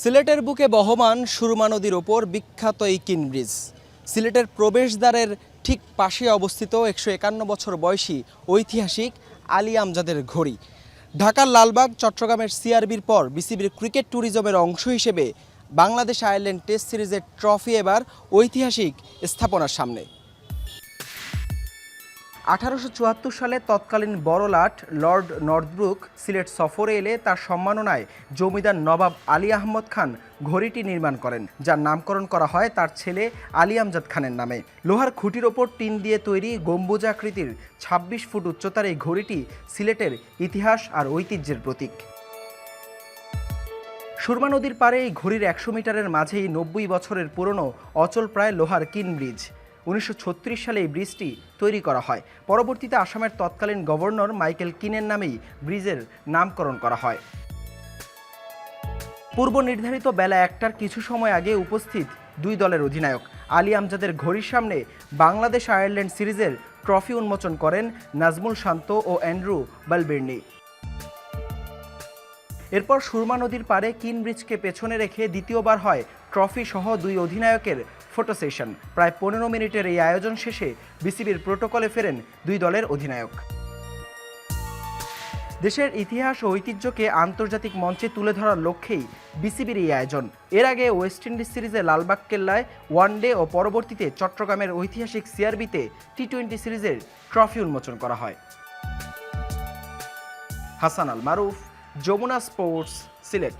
সিলেটের বুকে বহমান সুরমা নদীর ওপর বিখ্যাত এই কিনব্রিজ সিলেটের প্রবেশদ্বারের ঠিক পাশে অবস্থিত একশো একান্ন বছর বয়সী ঐতিহাসিক আলী আমজাদের ঘড়ি। ঢাকার লালবাগ, চট্টগ্রামের সিআরবির পর বিসিবির ক্রিকেট ট্যুরিজমের অংশ হিসেবে বাংলাদেশ আয়ারল্যান্ড টেস্ট সিরিজের ট্রফি এবার ঐতিহাসিক স্থাপনার সামনে। আঠারোশো চুয়াত্তর সালে তৎকালীন বড়লাট লর্ড নর্থব্রুক সিলেট সফরে এলে তার সম্মাননায় জমিদার নবাব আলী আহমদ খান ঘড়িটি নির্মাণ করেন, যার নামকরণ করা হয় তার ছেলে আলী আমজাদ খানের নামে। লোহার খুঁটির ওপর টিন দিয়ে তৈরি গম্বুজাকৃতির ছাব্বিশ ফুট উচ্চতার এই ঘড়িটি সিলেটের ইতিহাস আর ঐতিহ্যের প্রতীক। সুরমা নদীর পাড়ে এই ঘড়ির একশো মিটারের মাঝেই নব্বই বছরের পুরনো অচল প্রায় লোহার কিন ব্রিজ। উনিশশো ছত্রিশ সালে এই ব্রিজটি তৈরি করা হয়। পরবর্তীতে আসামের তৎকালীন গভর্নর মাইকেল কিনের নামেই ব্রিজের নামকরণ করা হয়। পূর্ব নির্ধারিত বেলা একটার কিছু সময় আগে উপস্থিত দুই দলের অধিনায়ক আলী আমজাদের ঘড়ির সামনে বাংলাদেশ আয়ারল্যান্ড সিরিজের ট্রফি উন্মোচন করেন নাজমুল শান্ত ও অ্যান্ড্রু বালবের্নি। এরপর সুরমা নদীর পাড়ে কিন ব্রিজকে পেছনে রেখে দ্বিতীয়বার হয় ট্রফি সহ দুই অধিনায়কের ফটো সেশন। প্রায় পনেরো মিনিটের এই আয়োজন শেষে বিসিবির প্রোটোকলে ফেরেন দুই দলের অধিনায়ক। দেশের ইতিহাস ও ঐতিহ্যকে আন্তর্জাতিক মঞ্চে তুলে ধরার লক্ষ্যেই বিসিবির এই আয়োজন। এর আগে ওয়েস্ট ইন্ডিজ সিরিজে লালবাগ কেল্লায় ওয়ানডে ও পরবর্তীতে চট্টগ্রামের ঐতিহাসিক সিআরবিতে টি টোয়েন্টি সিরিজের ট্রফি উন্মোচন করা হয়। হাসান আল মারুফ যমুনা স্পোর্টস সিলেট